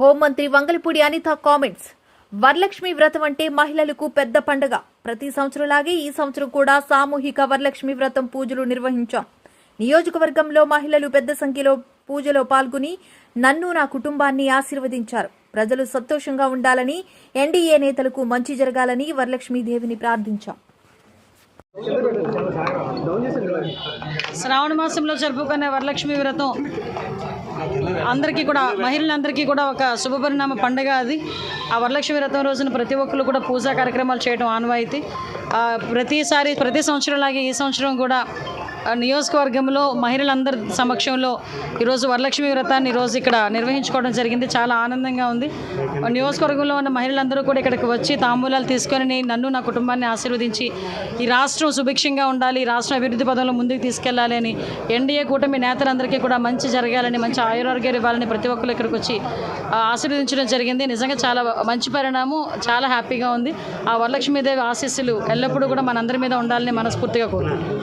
హోంమంత్రి వంగలపూడి అనిత కామెంట్స్. వరలక్ష్మి వ్రతం అంటే మహిళలకు పెద్ద పండుగ. ప్రతి సంవత్సరంలాగే ఈ సంవత్సరం కూడా సామూహిక వరలక్ష్మి వ్రతం పూజలు నిర్వహించాం. నియోజకవర్గంలో మహిళలు పెద్ద సంఖ్యలో పూజలో పాల్గొని నన్ను నా కుటుంబాన్ని ఆశీర్వదించారు. ప్రజలు సంతోషంగా ఉండాలని ఎన్డీఏ నేతలకు మంచి జరగాలని వరలక్ష్మీదేవిని ప్రార్థించాం. శ్రావణ మాసంలో జరుపుకునే వరలక్ష్మి వ్రతం. అందరికీ కూడా మహిళలందరికీ కూడా ఒక శుభపరిణామ పండుగ అది. ఆ వరలక్ష్మి వ్రతం రోజున ప్రతి ఒక్కరు కూడా పూజా కార్యక్రమాలు చేయడం ఆనవాయితీ. ప్రతిసారి ప్రతి సంవత్సరం లాగే ఈ సంవత్సరం కూడా నియోజకవర్గంలో మహిళలందరి సమక్షంలో ఈరోజు వరలక్ష్మి వ్రతాన్ని ఈరోజు ఇక్కడ నిర్వహించుకోవడం జరిగింది. చాలా ఆనందంగా ఉంది. నియోజకవర్గంలో ఉన్న మహిళలందరూ కూడా ఇక్కడికి వచ్చి తాంబూలాలు తీసుకొని నన్ను నా కుటుంబాన్ని ఆశీర్వదించి ఈ రాష్ట్ర రాష్ట్రం సుభిక్షంగా ఉండాలి రాష్ట్ర అభివృద్ధి పదంలో ముందుకు తీసుకెళ్ళాలి అని ఎన్డీఏ కూటమి నేతలందరికీ కూడా మంచి జరగాలని మంచి ఆయురారోగ్యాలు ఇవ్వాలని ప్రతి ఒక్కరు ఇక్కడికి వచ్చి ఆశీర్వదించడం జరిగింది. నిజంగా చాలా మంచి పరిణామం చాలా హ్యాపీగా ఉంది. ఆ వరలక్ష్మీదేవి ఆశీస్సులు ఎల్లప్పుడూ కూడా మనందరి మీద ఉండాలని మనస్ఫూర్తిగా కోరుకుంటున్నాను.